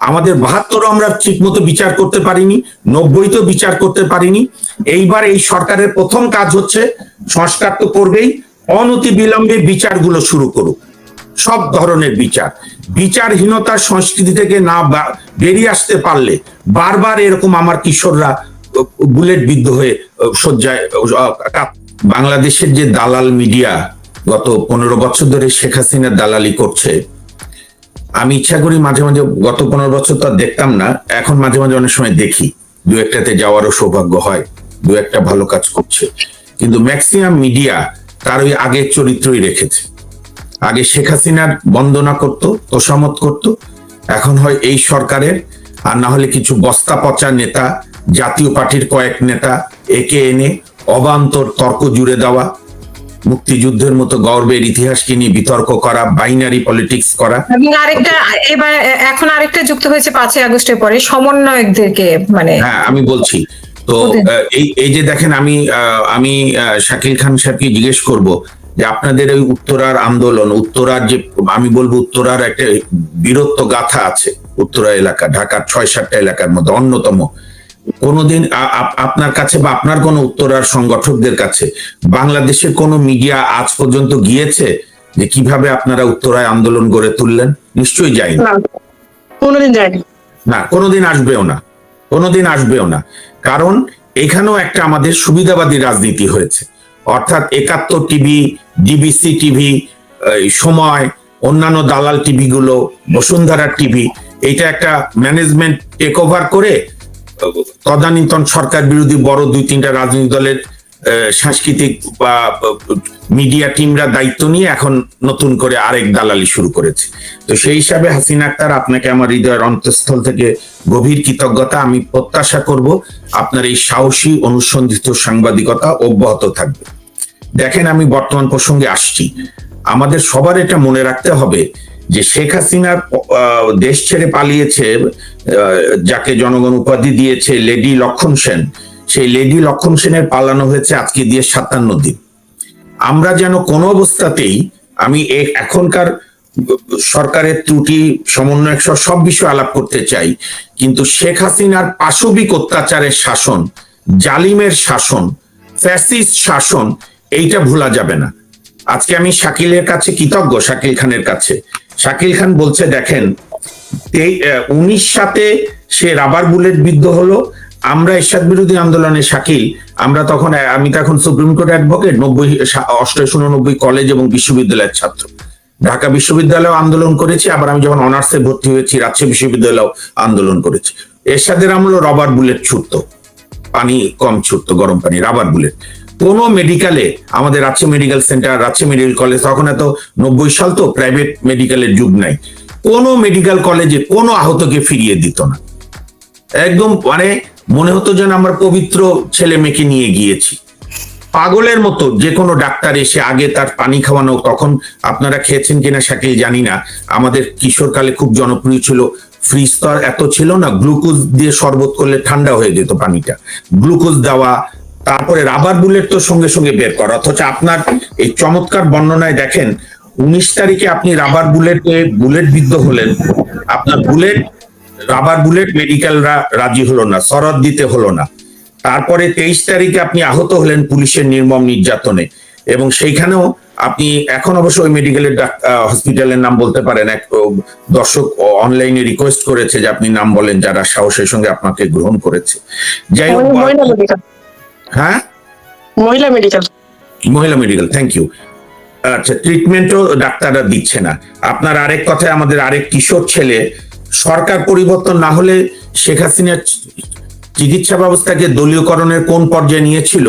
আমাদের বাহাত্তরও আমরা ঠিক মতো বিচার করতে পারিনি নব্বই তো বিচার করতে পারিনি। এইবার এই সরকারের প্রথম কাজ হচ্ছে সংস্কার তো করবেই অনতি বিলম্বে বিচারগুলো শুরু করুক। সব ধরনের বিচার। বিচারহীনতার সংস্কৃতি থেকে না বেরিয়ে আসতে পারলে বারবার এরকম আমার কিশোররা বুলেট বিদ্ধ হয়ে, শয্যায়, বাংলাদেশের যে দালাল মিডিয়া গত পনেরো বছর ধরে শেখ হাসিনার দালালি করছে আমি ইচ্ছা করি মাঝে মাঝে গত পনেরো বছর তো দেখতাম না, এখন মাঝে মাঝে অনেক সময় দেখি। দু একটাতে যাওয়ারও সৌভাগ্য হয়, দু একটা ভালো কাজ করছে। কিন্তু ম্যাক্সিমাম মিডিয়া তার ওই আগের চরিত্রই রেখেছে। আগে শেখ হাসিনার বন্দনা করত তোষামত করত, এখন হয় এই সরকারের, আর না হলে কিছু বস্তা পচা নেতা, জাতীয় পার্টির কয়েক নেতা, একে এনে অবান্তর তর্ক জুড়ে দেওয়া মুক্তিযুদ্ধের মতো গর্বের ইতিহাসকে নিয়ে বিতর্ক করা বাইনারি পলিটিক্স করা? এবং আরেকটা এবার এখন আরেকটা যুক্ত হয়েছে পাঁচই আগস্টের পরে সমন্বয়কদেরকে মানে হ্যাঁ আমি বলছি। তো এই এই যে দেখেন আমি আমি শাকিল খান সাহেবকে জিজ্ঞেস করব যে আপনাদের ওই উত্তরার আন্দোলন উত্তরার যে আমি বলব উত্তরার একটা বীরত্ব গাথা আছে উত্তরা এলাকা ঢাকার ছয় সাতটা এলাকার মধ্যে অন্যতম। কোনোদিন আপনার কাছে বা আপনার কোনো উত্তরার সংগঠকদের কাছে বাংলাদেশের কোনো মিডিয়া আজ পর্যন্ত গিয়েছে যে কীভাবে আপনারা উত্তরায় আন্দোলন গড়ে তুললেন? নিশ্চয়ই যায়নি। না কোনোদিন যায়নি। না কোনোদিন আসবেও না। কোনোদিন আসবেও না। কারণ এখানেও একটা আমাদের সুবিধাবাদী রাজনীতি হয়েছে। অর্থাৎ একাত্তর টিভি ডিবিসি টিভি সময় অন্যান্য দালাল টিভি গুলো বসুন্ধরা টিভি এটা একটা ম্যানেজমেন্ট টেক ওভার করে তদানীন্তন সরকার বিরোধী বড় দুই তিনটা রাজনৈতিক দলের সাংস্কৃতিক বা, মিডিয়া টিমরা দায়িত্ব নিয়ে এখন নতুন করে আরেক দালালি শুরু করেছে। তো সেই হিসাবে হাসিনা আক্তার, আপনাকে আমার হৃদয়ের অন্তঃস্থল থেকে গভীর কৃতজ্ঞতা, আমি প্রত্যাশা করব আপনার এই সাহসী, অনুসন্ধিত সাংবাদিকতা অব্যাহত থাকবে। দেখেন আমি বর্তমান প্রসঙ্গে আসছি। আমাদের সবার এটা মনে রাখতে হবে যে শেখ হাসিনার দেশ ছেড়ে পালিয়েছে যাকে জনগণ উপাধি দিয়েছে, লেডি লক্ষণ সেন। সেই লেডি লক্ষণ সেনের পালানো হয়েছে আজকে দিয়ে সাতান্ন দিন। আমরা যেন কোনো অবস্থাতেই আমি এখনকার সরকারের ত্রুটি, সমন্বয়ক সহ সব বিষয়ে আলাপ করতে চাই, কিন্তু শেখ হাসিনার পাশবিক অত্যাচারের শাসন, জালিমের শাসন, ফ্যাসিস্ট শাসন, এইটা ভোলা যাবে না। আজকে আমি শাকিলের কাছে কৃতজ্ঞ, শাকিল খানের কাছে। শাকিল খান বলছে, দেখেন উনিশ সাতে সে রাবার বুলেট বিদ্ধ হলো। আমরা এরশাদ বিরোধী আন্দোলনে শাকিল। আমরা তখন আমি তখন সুপ্রিম কোর্ট অ্যাডভোকেট, নব্বই অষ্টাশি, উননব্বই কলেজ এবং বিশ্ববিদ্যালয়ের ছাত্র। ঢাকা বিশ্ববিদ্যালয় আন্দোলন করেছি, আবার আমি যখন অনার্সে ভর্তি হয়েছি, রাজশাহী বিশ্ববিদ্যালয় আন্দোলন করেছি। এরশাদের আমলো রাবার বুলেট ছুটতো। পানি কম ছুটতো, গরম পানি, রাবার বুলেট। কোনো মেডিকেলে আমাদের Rajshahi medical centre Rajshahi medical college তখন এত নব্বই সাল তো প্রাইভেট মেডিকেলের যুগ নাই। কোনো মেডিকেল কলেজে কোনো আহতকে ফিরিয়ে দিত না। একদম মানে মনে হতো যেন আমার পবিত্র ছেলে মেয়েকে নিয়ে গিয়েছি। পাগলের মতো যে কোনো ডাক্তার এসে আগে তার পানি খাওয়ানো, তখন আপনারা খেয়েছেন কিনা শাকিল জানি না। আমাদের কিশোরকালে খুব জনপ্রিয় ছিল ফ্রিজ তো এত ছিল না গ্লুকোজ দিয়ে শরবত করলে ঠান্ডা হয়ে যেত পানিটা। গ্লুকোজ দেওয়া তারপরে রাবার বুলেট তো সঙ্গে সঙ্গে বের করা। অথচ আপনার এই চমৎকার বর্ণনায় দেখেন উনিশ তারিখে আপনি রাবার বুলেটে বুলেট বিদ্ধ হলেন। আপনার বুলেট রাবার বুলেট মেডিকেলরা রাজি হলো না সরদ দিতে হলো না। তারপরে তেইশ তারিখে আপনি আহত হলেন পুলিশের নির্মম নির্যাতনে। এবং সেইখানেও আপনি এখন অবশ্য ওই মেডিকেলের হসপিটালের নাম বলতে পারেন। এক দর্শক অনলাইনে রিকোয়েস্ট করেছে যে আপনি নাম বলেন যারা সাহসের সঙ্গে আপনাকে গ্রহণ করেছে। যাই হোক হ্যাঁ? মহিলা মেডিকেল মহিলা মেডিকেল থ্যাংক ইউ আচ্ছা ট্রিটমেন্টও ডাক্তাররা দিচ্ছে না। আপনার আরেক কথায় আমাদের আরেক কিশোর ছেলে সরকার পরিবর্তন না হলে শেখ হাসিনার চিকিৎসা ব্যবস্থাকে দলীয়করণের কোন পর্যায়ে নিয়েছিল?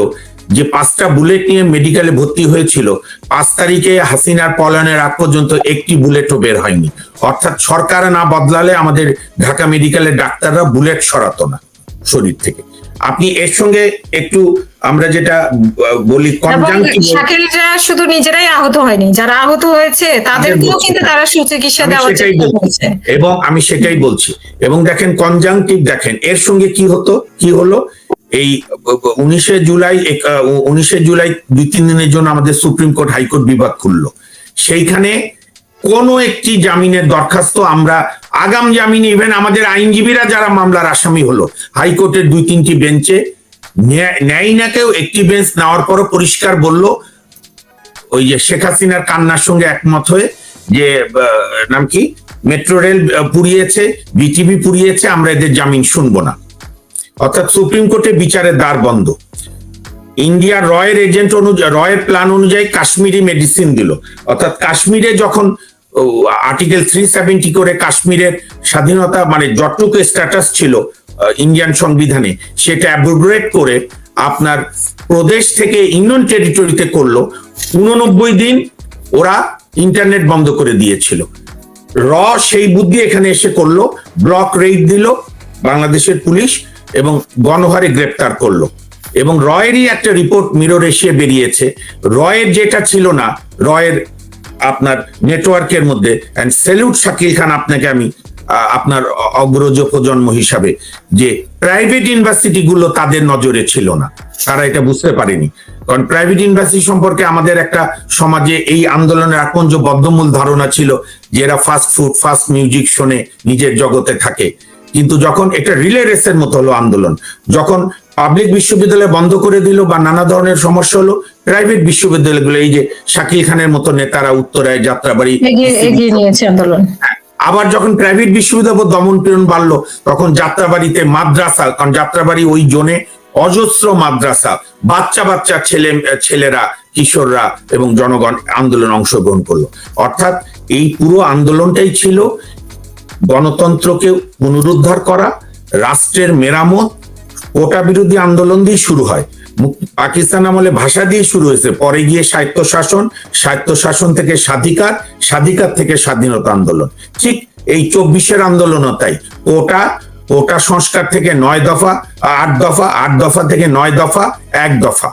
যে পাঁচটা বুলেট নিয়ে মেডিকেলে ভর্তি হয়েছিল পাঁচ তারিখে হাসিনার পলায়নের আগ পর্যন্ত একটি বুলেটও বের হয়নি। অর্থাৎ সরকার না বদলালে আমাদের ঢাকা মেডিকেলের ডাক্তাররা বুলেট সরাতো না শরীর থেকে। আপনি এর সঙ্গে একটু আমরা যেটা বলি শুধু নিজেরাই আহত হয়নি। যারা আহত হয়েছে তাদেরকেও কিন্তু তারা সুচিকিৎসা দেওয়ার চেষ্টা বলছি। এবং আমি সেটাই বলছি। এবং দেখেন কনজাংটিভ দেখেন এর সঙ্গে কি হতো কি হলো? এই উনিশে জুলাই উনিশে জুলাই দুই তিন দিনের জন্য আমাদের সুপ্রিম কোর্ট হাইকোর্ট বিভাগ খুললো সেইখানে কোনো একটি জামিনের দরখাস্ত আমরা আগাম জামিন ইভেন আমাদের আইনজীবীরা যারা মামলার আসামি হলো, হাইকোর্টের দুই তিনটি বেঞ্চে ন্যায় না কেউ একটি বেঞ্চ নেওয়ার পরও পরিষ্কার বলল, ওই যে শেখ হাসিনার কান্নার সঙ্গে একমত হয়ে যে নাম কি? মেট্রো রেল পুড়িয়েছে, বিটিভি পুড়িয়েছে, আমরা এদের জামিন শুনব না। অর্থাৎ সুপ্রিম কোর্টে বিচারের দ্বার বন্ধ। ইন্ডিয়ার রয়ের এজেন্ট অনুযায়ী রয়ের প্ল্যান অনুযায়ী কাশ্মীরি মেডিসিন দিল। অর্থাৎ কাশ্মীরে যখন আর্টিকেল থ্রি সেভেন্টি করে কাশ্মীরের স্বাধীনতা মানে যতটুকু স্ট্যাটাস ছিল ইন্ডিয়ান সংবিধানে, সেটা অ্যাব্রোগ্রেট করে আপনার প্রদেশ থেকে ইউনিয়ন টেরিটরিতে করল, উননব্বই দিন ওরা ইন্টারনেট বন্ধ করে দিয়েছিল। র সেই বুদ্ধি এখানে এসে করল ব্লক রেড দিল বাংলাদেশের পুলিশ এবং গণহারে গ্রেপ্তার করল। এবং রয়েরই একটা রিপোর্ট মিরর এসে বেরিয়েছে। রয়ের যেটা ছিল না, রয়ের আপনার নেটওয়ার্কের মধ্যে। অ্যান্ড সেলুট শাকিল খান আপনাকে আমি আপনার অগ্রজ প্রজন্ম হিসাবে, যে প্রাইভেট ইউনিভার্সিটি গুলো তাদের নজরে ছিল না। তারা এটা বুঝতে পারেনি। কারণ প্রাইভেট ইউনিভার্সিটি সম্পর্কে আমাদের একটা সমাজে এই আন্দোলনের যে বদ্ধমূল ধারণা ছিল, যে এরা ফাস্ট ফুড ফাস্ট মিউজিক শোনে নিজের জগতে থাকে। কিন্তু যখন এটা রিলে রেসের মতো হলো আন্দোলন, যখন পাবলিক বিশ্ববিদ্যালয় বন্ধ করে দিল বা নানা ধরনের সমস্যা হলো প্রাইভেট বিশ্ববিদ্যালয়গুলো এই যে শাকিল খানের মতো নেতারা উত্তরায় যাত্রাবাড়ি এগিয়ে নিয়েছে আন্দোলন। আবার যখন প্রাইভেট বিশ্ববিদ্যালয় দমন পীড়ন বাড়লো তখন যাত্রাবাড়িতে মাদ্রাসা কারণ যাত্রাবাড়ি ওই জোনে অজস্র মাদ্রাসা বাচ্চা বাচ্চা ছেলে ছেলেরা কিশোররা এবং জনগণ আন্দোলন অংশগ্রহণ করল। অর্থাৎ এই পুরো আন্দোলনটাই ছিল গণতন্ত্রকে পুনরুদ্ধার করা রাষ্ট্রের মেরামত কোটা বিরোধী আন্দোলন দিয়ে শুরু হয়। পাকিস্তান আমলে ভাষা দিয়ে শুরু হয়েছে। পরে গিয়ে স্বায়ত্ত শাসন স্বায়ত্ত শাসন থেকে স্বাধিকার স্বাধিকার থেকে স্বাধীনতা আন্দোলন। ঠিক এই চব্বিশের আন্দোলনও তাই। কোটা কোটা সংস্কার থেকে নয় দফা, আট দফা আট দফা থেকে নয় দফা, এক দফা।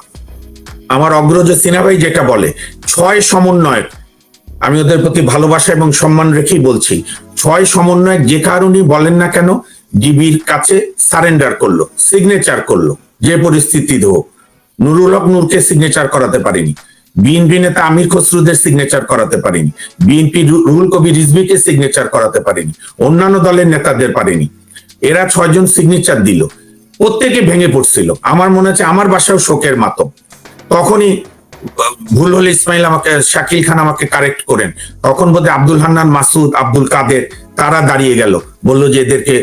আমার অগ্রজ সিনাভাই যেটা বলে, ছয় সমন্বয়ক, আমি ওদের প্রতি ভালোবাসা এবং সম্মান রেখেই বলছি, ছয় সমন্বয়ক যে কারণেই বলেন না কেন ডিবির কাছে সারেন্ডার করল, সিগনেচার করল, যে পরিস্থিতি হোক নুরুল হক নূরকে সিগনেচার করাতে পারেনি। বিএনপি নেতা আমির খসরুদের সিগনেচার করাতে পারেনি। বিএনপি রুহুল কবির রিজভিকে সিগনেচার করাতে পারেনি। অন্যান্য দলের নেতাদের পারেনি। এরা ছয়জন সিগনেচার দিল। প্রত্যেকে ভেঙে পড়ছিল। আমার মনে হচ্ছে আমার বাসাও শোকের মাতম। তখনই, ভুল হলে ইসমাইল আমাকে, শাকিল খান আমাকে কারেক্ট করেন। তখন বোধহয় আব্দুল হান্নান মাসুদ, আব্দুল কাদের তারা দাঁড়িয়ে গেল। বলল যে এদেরকে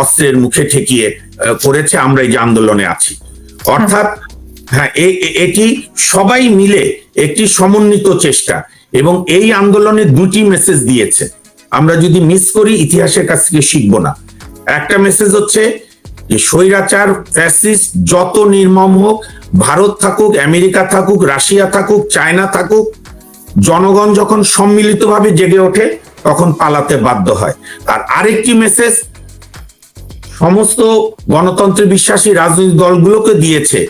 অস্ত্রের মুখে ঠেকিয়ে করেছে, আমরা এই যে আন্দোলনে আছি। অর্থাৎ হ্যাঁ এটি সবাই মিলে একটি সমন্বিত চেষ্টা এবং এই আন্দোলনে দুটি মেসেজ দিয়েছে। আমরা যদি মিস করি, ইতিহাসের কাছ থেকে শিখব না। একটা মেসেজ হচ্ছে যে, স্বৈরাচার ফ্যাসিস্ট যত নির্মম হোক, ভারত থাকুক, আমেরিকা থাকুক, রাশিয়া থাকুক, চায়না থাকুক, জনগণ যখন সম্মিলিতভাবে জেগে ওঠে তখন পালাতে বাধ্য হয়। আর আরেকটি মেসেজ সমস্ত গণতন্ত্রে বিশ্বাসী রাজনৈতিক দলগুলোকে দিয়েছে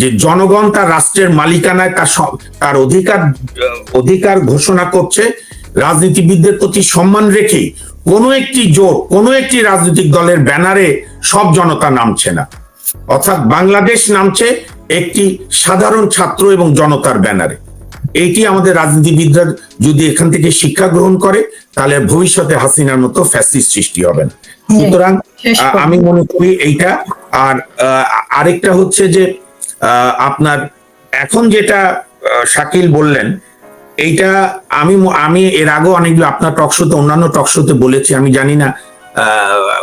যে জনগণ তার রাষ্ট্রের মালিকানায় তার তার অধিকার অধিকার ঘোষণা করছে। রাজনীতিবিদদের প্রতি সম্মান রেখেই কোনো একটি জোট, কোনো একটি রাজনৈতিক দলের ব্যানারে সব জনতা নামছে না। অর্থাৎ বাংলাদেশ নামছে একটি সাধারণ ছাত্র এবং জনতার ব্যানারে। এইটি আমাদের রাজনীতিবিদরা যদি এখান থেকে শিক্ষা গ্রহণ করে তাহলে ভবিষ্যতে হাসিনার মতো ফ্যাসিস্ট সৃষ্টি হবে না সুতরাং। আমি মনে করি এইটা। আর আরেকটা হচ্ছে যে আপনার এখন যেটা শাকিল বললেন এইটা আমি আমি এর আগেও অনেকগুলো আপনার টকশোতে অন্যান্য টকশোতে বলেছি আমি জানি না আহ,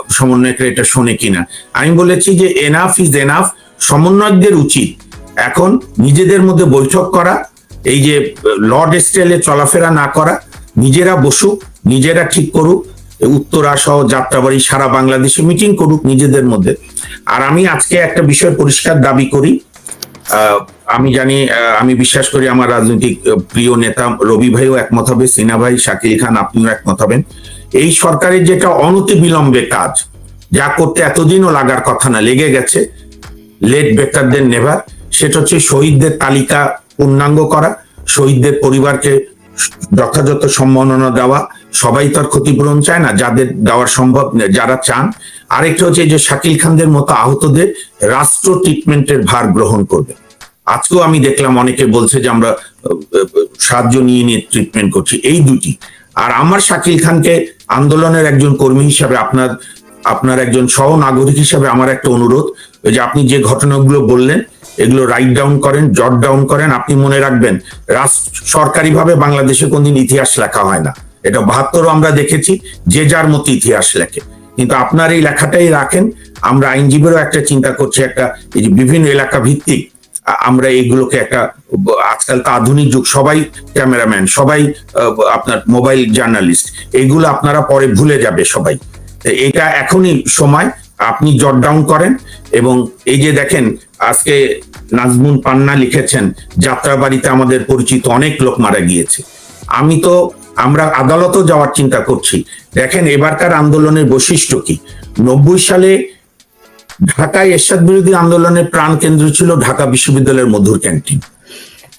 সমন্বয়করা এটা শোনে কিনা। আমি বলেছি যে এনাফ ইজ এনাফ সমন্বয়কদের উচিত এখন নিজেদের মধ্যে বৈঠক করা এই যে লর্ড স্টেলে চলাফেরা না করা, নিজেরা বসুক, নিজেরা ঠিক করুক উত্তরা সহ যাত্রাবাড়ি সারা বাংলাদেশে মিটিং করুক নিজেদের মধ্যে। আর আমি আজকে একটা বিষয় পরিষ্কার দাবি করি আমি জানি আমি বিশ্বাস করি আমার রাজনৈতিক প্রিয় নেতা রবি ভাইও একমত হবে, সিনা ভাই, শাকিল খান, আপনিও একমত হবেন। এই সরকারের যেটা অনতি বিলম্বে কাজ, যা করতে এতদিনও লাগার কথা না, লেগে গেছে লেট বেটার দেন নেভার, সেটা হচ্ছে শহীদদের তালিকা পূর্ণাঙ্গ করা, শহীদদের পরিবারকে যথাযথ সম্মাননা দেওয়া, সবাই তার ক্ষতিপূরণ চায় না, যাদের দেওয়ার সম্ভব যারা চান। আরেকটা হচ্ছে যে শাকিল খানদের মতো আহতদের রাষ্ট্র ট্রিটমেন্টের ভার গ্রহণ করবে। আজকেও আমি দেখলাম অনেকে বলছে যে আমরা, সাহায্য নিয়ে নিয়ে ট্রিটমেন্ট করছি, এই দুটি। আর আমার শাকিল খানকে আন্দোলনের একজন কর্মী হিসাবে আপনার আপনার একজন সহ নাগরিক হিসাবে আমার একটা অনুরোধ, যে আপনি যে ঘটনাগুলো বললেন এগুলো রাইট ডাউন করেন জট ডাউন করেন, আপনি মনে রাখবেন সরকারিভাবে বাংলাদেশে কোনদিন ইতিহাস লেখা হয় না। এটা বাহাত্তরও আমরা দেখেছি, যে যার মতো ইতিহাস লেখে। কিন্তু আপনার এই লেখাটাই রাখেন, আমরা আইনজীবীরও একটা চিন্তা করছি, একটা এই যে বিভিন্ন এলাকা ভিত্তিক আমরা এইগুলোকে একটা, আজকাল তো আধুনিক যুগ, সবাই ক্যামেরাম্যান, সবাই আপনার মোবাইল জার্নালিস্ট এইগুলো আপনারা পরে ভুলে যাবে সবাই। এটা এখনই সময়, আপনি জট ডাউন করেন এবং এই যে দেখেন আজকে নাজমুন পান্না লিখেছেন, যাত্রাবাড়িতে আমাদের পরিচিত অনেক লোক মারা গিয়েছে। আমি তো, আমরা আদালতও যাওয়ার চিন্তা করছি। দেখেন, এবারকার আন্দোলনের বৈশিষ্ট্য কি? নব্বই সালে ঢাকায় এরশাদ বিরোধী আন্দোলনের প্রাণ কেন্দ্র ছিল ঢাকা বিশ্ববিদ্যালয়ের মধুর ক্যান্টিন।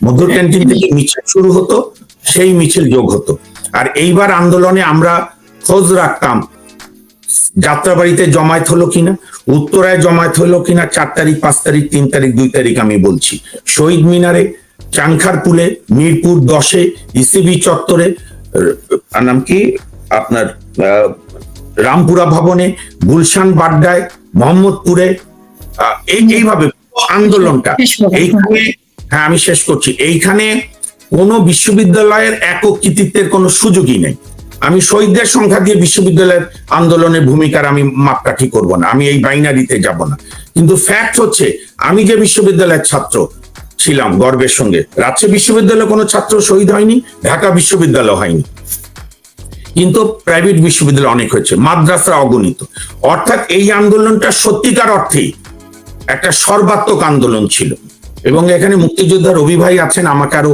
মধুর ক্যান্টিন থেকে মিছিল শুরু হতো, সেই মিছিল যোগ হতো। আর এইবার আন্দোলনে আমরা খোঁজ রাখতাম যাত্রাবাড়িতে জমায়েত হলো কিনা? উত্তরায় জমায়েত হলো কিনা? চার তারিখ পাঁচ তারিখ তিন তারিখ দুই তারিখ আমি বলছি। শহীদ মিনারে চাংখারপুলে মিরপুর দশে ইসিবি চত্বরে আহ, নাম কি? আপনার রামপুরা ভবনে গুলশান বাড্ডায় মোহাম্মদপুরে এইভাবে আন্দোলনটা। এইখানে হ্যাঁ আমি শেষ করছি। এইখানে কোনো বিশ্ববিদ্যালয়ের একক কৃতিত্বের কোনো সুযোগই নেই। আমি শহীদদের সংখ্যা দিয়ে বিশ্ববিদ্যালয়ের আন্দোলনের ভূমিকার আমি মাপকাঠি করব না, আমি এই বাইনারিতে যাব না। কিন্তু ফ্যাক্ট হচ্ছে, আমি যে বিশ্ববিদ্যালয়ের ছাত্র ছিলাম গর্বের সঙ্গে রাজশাহী বিশ্ববিদ্যালয়ে কোনো ছাত্র শহীদ হয়নি, ঢাকা বিশ্ববিদ্যালয় হয়নি। কিন্তু প্রাইভেট বিশ্ববিদ্যালয় অনেক হয়েছে, মাদ্রাসা অগণিত। অর্থাৎ এই আন্দোলনটা সত্যিকার অর্থেই একটা সর্বাত্মক আন্দোলন ছিল। এবং এখানে মুক্তিযোদ্ধা রবি ভাই আছেন, আমাকে আরও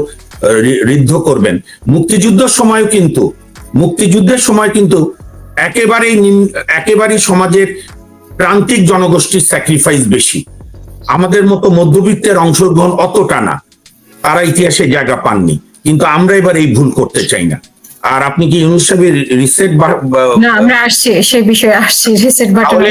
ঋদ্ধ করবেন। মুক্তিযুদ্ধের সময় কিন্তু মুক্তিযুদ্ধের সময় কিন্তু একেবারেই একেবারেই সমাজের প্রান্তিক জনগোষ্ঠীর স্যাক্রিফাইস বেশি। আমাদের মতো মধ্যবিত্তের অংশগ্রহণ অতটা না। তারা ইতিহাসে জায়গা পাননি। কিন্তু আমরা এবার এই ভুল করতে চাই না। আর আপনি কি ইউনুস সাহেবের রিসেট না আমরা আসছি সেই বিষয়ে আসছি রিসেট বাটন তাহলে?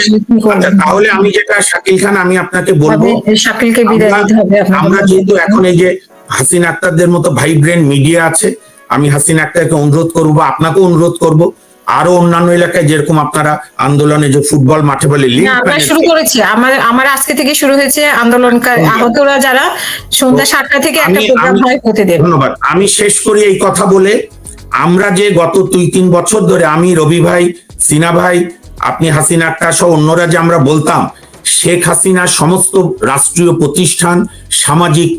আচ্ছা, তাহলে আমি যেটা শাকিল খান আমি আপনাকে বলব শাকিলকে বিদায় দিতে হবে আমরা যেহেতু এখন এই যে হাসিন আক্তারদের মতো ভাইব্রেন্ট মিডিয়া আছে আমি হাসিন আক্তারকে অনুরোধ করব বা আপনাকেও অনুরোধ করব আরও অন্যান্য এলাকায় যেরকম আপনারা আন্দোলনে যে ফুটবল মাঠে বলে আমরা শুরু করেছি। আমার আমার আজকে থেকে শুরু হয়েছে আন্দোলনকারী আহতরা যারা সন্ধ্যা সাতটা থেকে একটা প্রোগ্রাম হয় প্রতিদিন। ধন্যবাদ। আমি শেষ করি এই কথা বলে। আমরা যে গত দুই তিন বছর ধরে আমি রবি ভাই সিনা ভাই আপনি হাসিনা আক্তার সহ অন্যরা যে আমরা বলতাম শেখ হাসিনার সমস্ত রাষ্ট্রীয় প্রতিষ্ঠান সামাজিক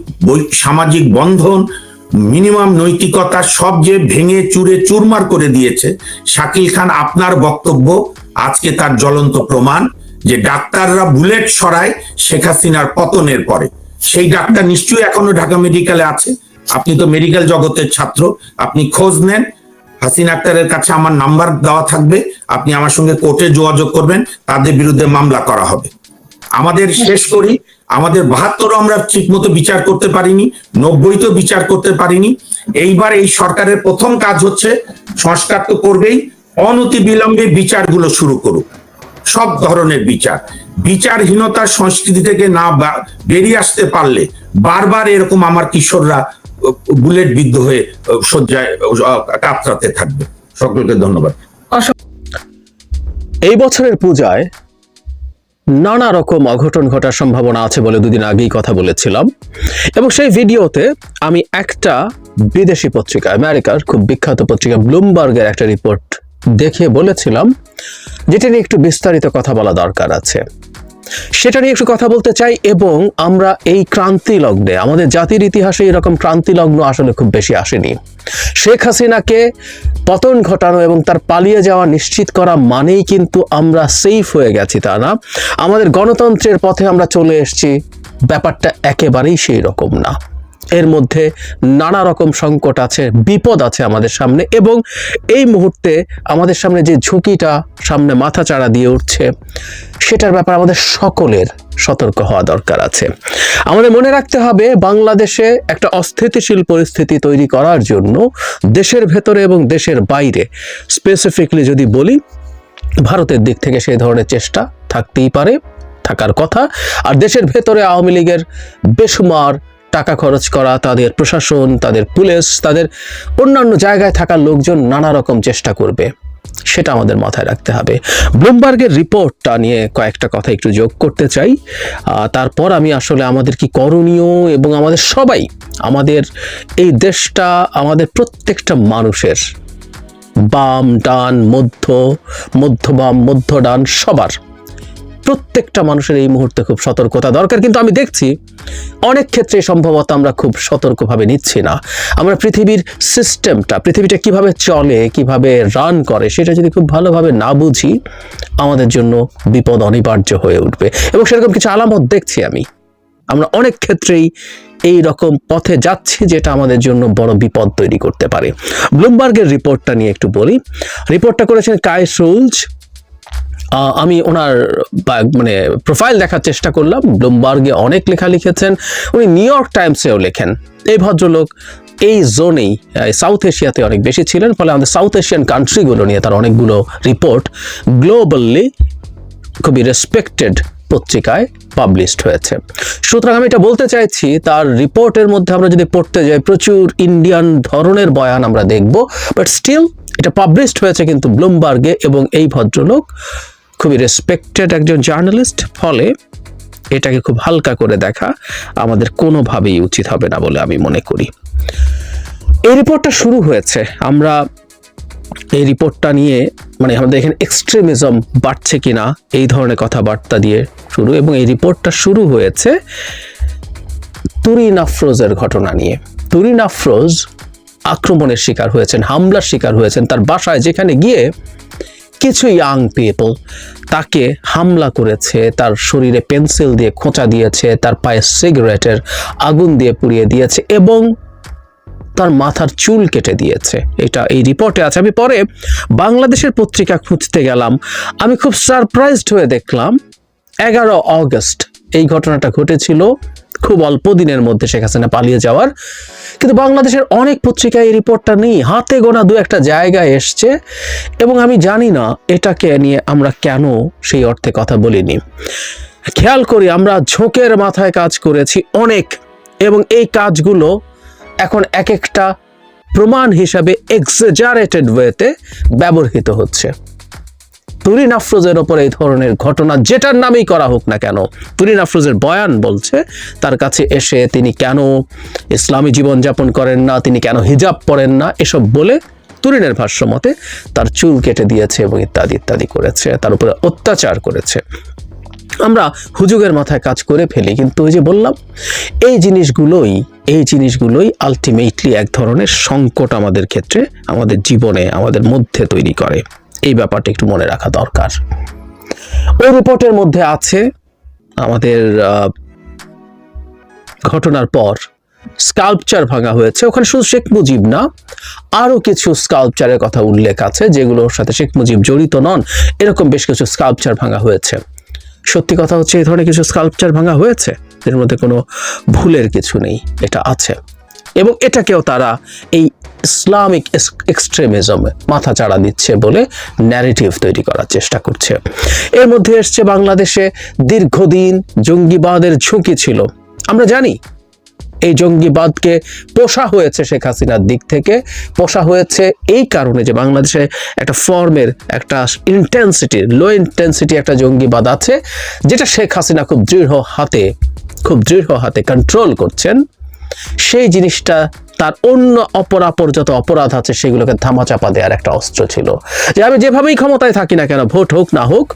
সামাজিক বন্ধন মিনিমাম নৈতিকতা সব যে ভেঙে, চুরে, চুরমার করে দিয়েছে, শাকিল খান আপনার বক্তব্য, আজকে তার জ্বলন্ত প্রমাণ যে ডাক্তাররা বুলেট সরায় শেখ হাসিনার পতনের পরে। সেই ডাক্তার নিশ্চয়ই এখনও ঢাকা মেডিকেলে আছে। আপনি তো মেডিকেল জগতের ছাত্র, আপনি খোঁজ নেন। হাসিন আক্তারের কাছে আমার নাম্বার দেওয়া থাকবে, আপনি আমার সঙ্গে কোর্টে যোগাযোগ করবেন, তাদের বিরুদ্ধে মামলা করা হবে। আমাদের শেষ করি। আমাদের বাহাত্তরও আমরা ঠিক মতো বিচার করতে পারিনি নব্বই তো বিচার করতে পারিনি। এইবার এই সরকারের প্রথম কাজ হচ্ছে সংস্কার তো করবেই, অনতি বিলম্বে বিচারগুলো শুরু করুক। সব ধরনের বিচার। বিচারহীনতার সংস্কৃতি থেকে না বেরিয়ে আসতে পারলে বারবার এরকম আমার কিশোররা বুলেট বিদ্ধ হয়ে, শয্যায়, কাতরাতে থাকবে। সকলকে ধন্যবাদ। এই বছরের পূজায় নানা রকম অঘটন ঘটার সম্ভাবনা আছে বলে দুদিন আগেই কথা বলেছিলাম। এবং সেই ভিডিওতে আমি একটা বিদেশি পত্রিকা, আমেরিকার খুব বিখ্যাত পত্রিকা ব্লুমবার্গের একটা রিপোর্ট দেখে বলেছিলাম, যেটি নিয়ে একটু বিস্তারিত কথা বলা দরকার আছে। সেটা নিয়ে একটু কথা বলতে চাই এবং আমরা এই ক্রান্তি লগ্নে, আমাদের জাতির ইতিহাসে এরকম ক্রান্তি লগ্ন আসলে খুব বেশি আসেনি। শেখ হাসিনাকে পতন ঘটানো এবং তার পালিয়ে যাওয়া নিশ্চিত করা মানেই কিন্তু আমরা সেফ হয়ে গেছি, তা না? আমাদের গণতন্ত্রের পথে আমরা চলে এসেছি, ব্যাপারটা একেবারেই সেই রকম না। এর মধ্যে নানা রকম সংকট আছে, বিপদ আছে আমাদের সামনে এবং এই মুহূর্তে আমাদের সামনে যে ঝুঁকিটা সামনে মাথা চাড়া দিয়ে উঠছে, সেটার ব্যাপারে আমাদের সকলের সতর্ক হওয়া দরকার আছে। আমাদের মনে রাখতে হবে বাংলাদেশে একটা অস্থিতিশীল পরিস্থিতি তৈরি করার জন্য দেশের ভেতরে এবং দেশের বাইরে স্পেসিফিকলি যদি বলি, ভারতের দিক থেকে সেই ধরনের চেষ্টা থাকতেই পারে, থাকার কথা। আর দেশের ভেতরে আওয়ামী লীগের বেসুমার টাকা খরচ করা, তাদের প্রশাসন, তাদের পুলিশ, তাদের অন্যান্য জায়গায় থাকা লোকজন নানা রকম চেষ্টা করবে। সেটা আমাদের মাথায় রাখতে হবে। ব্লুমবার্গের রিপোর্টটা নিয়ে কয়েকটা কথা একটু যোগ করতে চাই। তারপর আমি আসলে আমাদের কি করণীয় এবং আমাদের সবাই, আমাদের এই দেশটা, আমাদের প্রত্যেকটা মানুষের বাম, ডান, মধ্য মধ্য বাম, মধ্য, ডান, সবার প্রত্যেকটা মানুষের এই মুহূর্তে খুব সতর্কতা দরকার। কিন্তু আমি দেখছি অনেক ক্ষেত্রে সম্ভবত আমরা খুব সতর্কভাবে নিচ্ছি না। আমরা পৃথিবীর সিস্টেমটা পৃথিবীটা কীভাবে চলে কীভাবে রান করে সেটা যদি খুব ভালোভাবে না বুঝি আমাদের জন্য বিপদ অনিবার্য হয়ে উঠবে। এবং সেরকম কিছু আলামত দেখছি আমি। আমরা অনেক ক্ষেত্রেই এই রকম পথে যাচ্ছি যেটা আমাদের জন্য বড় বিপদ তৈরি করতে পারে। ব্লুমবার্গের রিপোর্টটা নিয়ে একটু বলি। রিপোর্টটা করেছেন কাইস রুলস। আহ, আমি ওনার মানে প্রোফাইল দেখার চেষ্টা করলাম। ব্লুমবার্গে অনেক লেখা লিখেছেন। উনি নিউ ইয়র্ক টাইমসেও লেখেন। এই ভদ্রলোক এই জোনেই সাউথ এশিয়াতে অনেক বেশি ছিলেন, ফলে আমাদের সাউথ এশিয়ান কান্ট্রিগুলো নিয়ে তার অনেকগুলো রিপোর্ট গ্লোবালি খুবই রেসপেক্টেড পত্রিকায় পাবলিশড হয়েছে। সুতরাং আমি এটা বলতে চাইছি, তার রিপোর্টের মধ্যে আমরা যদি পড়তে যাই, প্রচুর ইন্ডিয়ান ধরনের বয়ান আমরা দেখব বাট স্টিল এটা পাবলিশড হয়েছে কিন্তু ব্লুমবার্গে এবং এই ভদ্রলোক খুবই রেসপেক্টেড একজন জার্নালিস্ট ফলে এটাকে খুব হালকা করে দেখা আমাদের কোনোভাবেই উচিত হবে না বলে আমি মনে করি। এই রিপোর্টটা শুরু হয়েছে। আমরা এই রিপোর্টটা নিয়ে মানে আমাদের এখানে এক্সট্রিমিজম বাড়ছে কিনা, এই ধরনের কথাবার্তা দিয়ে শুরু, এবং এই রিপোর্টটা শুরু হয়েছে তুরিন আফরোজের ঘটনা নিয়ে। তুরিন আফরোজ আক্রমণের শিকার হয়েছেন, হামলার শিকার হয়েছেন, তার বাসায় যেখানে গিয়ে কিছু ইয়াং পিপল তাকে হামলা করেছে, তার শরীরে পেন্সিল দিয়ে খোঁচা দিয়েছে, তার পায়ে সিগারেটের আগুন দিয়ে পুড়িয়ে দিয়েছে এবং তার মাথার চুল কেটে দিয়েছে। এটা এই রিপোর্টে আছে। আমি পরে বাংলাদেশের পত্রিকা খুঁজতে গেলাম। আমি খুব সারপ্রাইজড হয়ে দেখলাম, এগারো অগস্ট এই ঘটনাটা ঘটেছিল। খুব অল্প দিনের মধ্যে শেখ হাসিনা পালিয়ে যাওয়ার। কিন্তু বাংলাদেশের অনেক পত্রিকায় এই রিপোর্টটা নেই। হাতে গোনা দু একটা জায়গায় এসছে এবং আমি জানি না এটাকে নিয়ে আমরা কেন সেই অর্থে কথা বলিনি। খেয়াল করি আমরা ঝোঁকের মাথায় কাজ করেছি অনেক এবং এই কাজগুলো এখন এক একটা প্রমাণ হিসাবে এক্সেজারেটেড ওয়েতে ব্যবহৃত হচ্ছে। তুরিন আফরোজের ওপর এই ধরনের ঘটনা, যেটার নামেই করা হোক না কেন, তুরিন আফরোজের বয়ান বলছে, তার কাছে এসে তিনি কেন ইসলামী জীবনযাপন করেন না, তিনি কেন হিজাব পরেন না, এসব বলে তুরিনের ভাষ্য মতে তার চুল কেটে দিয়েছে এবং ইত্যাদি ইত্যাদি করেছে, তার উপরে অত্যাচার করেছে। আমরা হুজুগের মাথায় কাজ করে ফেলি, কিন্তু ওই যে বললাম, এই জিনিসগুলোই এই জিনিসগুলোই আলটিমেটলি এক ধরনের সংকট আমাদের ক্ষেত্রে, আমাদের জীবনে, আমাদের মধ্যে তৈরি করে। এই ব্যাপারটা একটু মনে রাখা দরকার। ওই রিপোর্টের মধ্যে আছে আমাদের ঘটনার পর স্কাল্পচার ভাঙা হয়েছে। ওখানে শুধু শেখ মুজিব না, আরও কিছু স্কাল্পচারের কথা উল্লেখ আছে, যেগুলোর সাথে শেখ মুজিব জড়িত নন, এরকম বেশ কিছু স্কাল্পচার ভাঙা হয়েছে। সত্যি কথা হচ্ছে, এই ধরনের কিছু স্কাল্পচার ভাঙা হয়েছে? এর মধ্যে কোনো ভুলের কিছু নেই, এটা আছে। এবং এটাকেও তারা এই ইসলামিক এক্সট্রিমিজম মাথা চাড়া দিচ্ছে বলে ন্যারেটিভ তৈরি করার চেষ্টা করছে। এর মধ্যে এসছে বাংলাদেশে দীর্ঘদিন জঙ্গিবাদের ঝুঁকি ছিল। আমরা জানি, এই জঙ্গিবাদকে পোষা হয়েছে শেখ হাসিনার দিক থেকে। পোষা হয়েছে এই কারণে যে বাংলাদেশে একটা ফর্মের একটা ইন্টেন্সিটি লো ইন্টেন্সিটি একটা জঙ্গিবাদ আছে, যেটা শেখ হাসিনা খুব দৃঢ় হাতে, খুব দৃঢ় হাতে কন্ট্রোল করছেন। সেই জিনিসটা তার অন্য অপরাপর যত অপরাধ আছে সেগুলোকে ধামাচাপা দেওয়ার একটা অস্ত্র ছিল। যে আমি যেভাবেই ক্ষমতায় থাকি না কেন, ভোট হোক না হোক,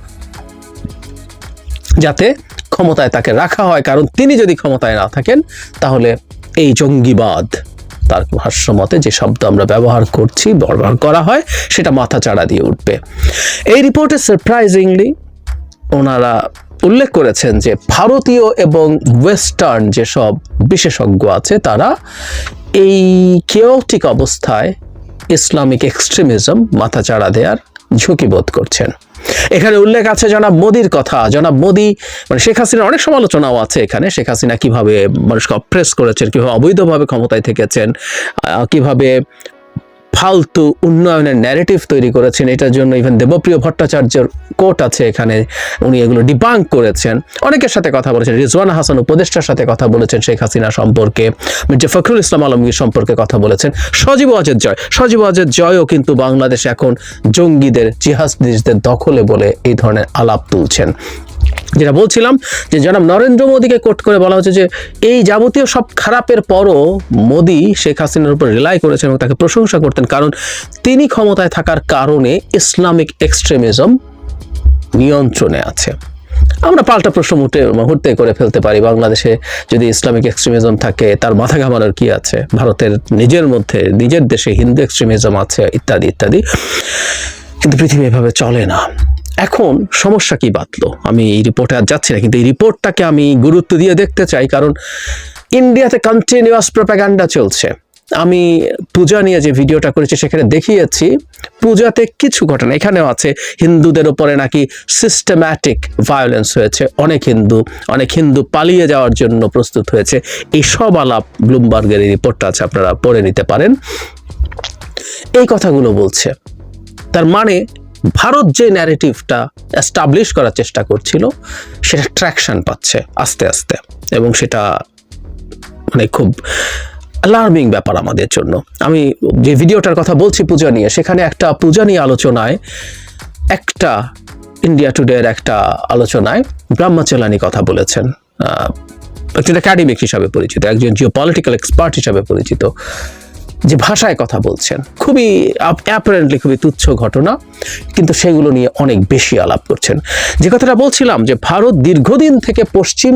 যাতে ক্ষমতায় তাকে রাখা হয়, কারণ তিনি যদি ক্ষমতায় না থাকেন, তাহলে এই জঙ্গিবাদ, তার ভাষ্য মতে যে শব্দ আমরা ব্যবহার করছি ব্যবহার করা হয়, সেটা মাথা চাড়া দিয়ে উঠবে। এই রিপোর্টে সারপ্রাইজিংলি ওনারা উল্লেখ করেছেন যে ভারতীয় এবং ওয়েস্টার্ন যেসব বিশেষজ্ঞ আছে, তারা এই কেওটিক অবস্থায় ইসলামিক এক্সট্রিমিজম মাথাচাড়া দেওয়ার ঝুঁকি বোধ করছেন। এখানে উল্লেখ আছে জনাব মোদির কথা। জনাব মোদি মানে শেখ হাসিনার অনেক সমালোচনাও আছে এখানে। শেখ হাসিনা কীভাবে মানুষকে অপ্রেস করেছেন, কীভাবে অবৈধভাবে ক্ষমতায় থেকেছেন কীভাবে ফালতু উন্নয়নের ন্যারেটিভ তৈরি করেছেন। এটার জন্য ইভেন দেবপ্রিয় ভট্টাচার্যের কোট আছে এখানে। উনি এগুলো ডিবাঙ্ক করেছেন। অনেকের সাথে কথা বলেছেন। রিজওয়ান হাসান উপদেষ্টার সাথে কথা বলেছেন শেখ হাসিনা সম্পর্কে। মির্জা ফখরুল ইসলাম আলমগীর সম্পর্কে কথা বলেছেন। সজীব ওয়াজেদ জয়। সজীব ওয়াজেদ জয়ও কিন্তু বাংলাদেশে এখন জঙ্গিদের জিহাদিসদের দখলে বলে এই ধরনের আলাপ তুলছেন। যেটা বলছিলাম যে জনাব নরেন্দ্র মোদীকে কোট করে বলা হচ্ছে যে এই যাবতীয় সব খারাপের পরও মোদী শেখ হাসিনার উপর রিলাই করেছেন এবং তাকে প্রশংসা করতেন। কারণ তিনি ক্ষমতায় থাকার কারণে ইসলামিক এক্সট্রিমিজম নিয়ন্ত্রণে আছে। আমরা পাল্টা প্রশ্ন মুহূর্তে মুহূর্তে করে ফেলতে পারি, বাংলাদেশে যদি ইসলামিক এক্সট্রিমিজম থাকে, তার মাথা ঘামানোর কি আছে? ভারতের নিজের মধ্যে, নিজের দেশে হিন্দু এক্সট্রিমিজম আছে, ইত্যাদি ইত্যাদি। কিন্তু পৃথিবী এভাবে চলে না। এখন সমস্যা কি বাতলো আমি এই রিপোর্টে আর যাচ্ছি না, কিন্তু এই রিপোর্টটাকে আমি গুরুত্ব দিয়ে দেখতে চাই, কারণ ইন্ডিয়াতে কন্টিনিউয়াস প্রোপাগান্ডা চলছে। আমি পূজা নিয়ে যে ভিডিওটা করেছি, সেখানে দেখিয়েছি, পূজাতে কিছু ঘটনা। এখানেও আছে, হিন্দুদের ওপরে নাকি সিস্টেম্যাটিক ভায়োলেন্স হয়েছে। অনেক হিন্দু অনেক হিন্দু পালিয়ে যাওয়ার জন্য প্রস্তুত হয়েছে। এই সব আলাপ ব্লুমবার্গের এই রিপোর্টটা আছে, আপনারা পড়ে নিতে পারেন। এই কথাগুলো বলছে। তার মানে ভারত যে ন্যারেটিভটা এস্টাবলিশ করার চেষ্টা করছিল, সেটা ট্র্যাকশন পাচ্ছে আস্তে আস্তে এবং সেটা মানে খুব অ্যালার্মিং ব্যাপার আমাদের জন্য। আমি যে ভিডিওটার কথা বলছি পূজা নিয়ে, সেখানে একটা পূজা নিয়ে আলোচনায়, একটা ইন্ডিয়া টুডের একটা আলোচনায় ব্রহ্মচলানি কথা বলেছেন একজন একাডেমিক হিসাবে পরিচিত, একজন জিও পলিটিক্যাল এক্সপার্ট হিসাবে পরিচিত। যে ভাষায় কথা বলছেন। খুবই অ্যাপারেন্টলি খুবই তুচ্ছ ঘটনা, কিন্তু সেগুলো নিয়ে অনেক বেশি আলাপ করছেন। যে কথাটা বলছিলাম যে ভারত দীর্ঘদিন থেকে পশ্চিম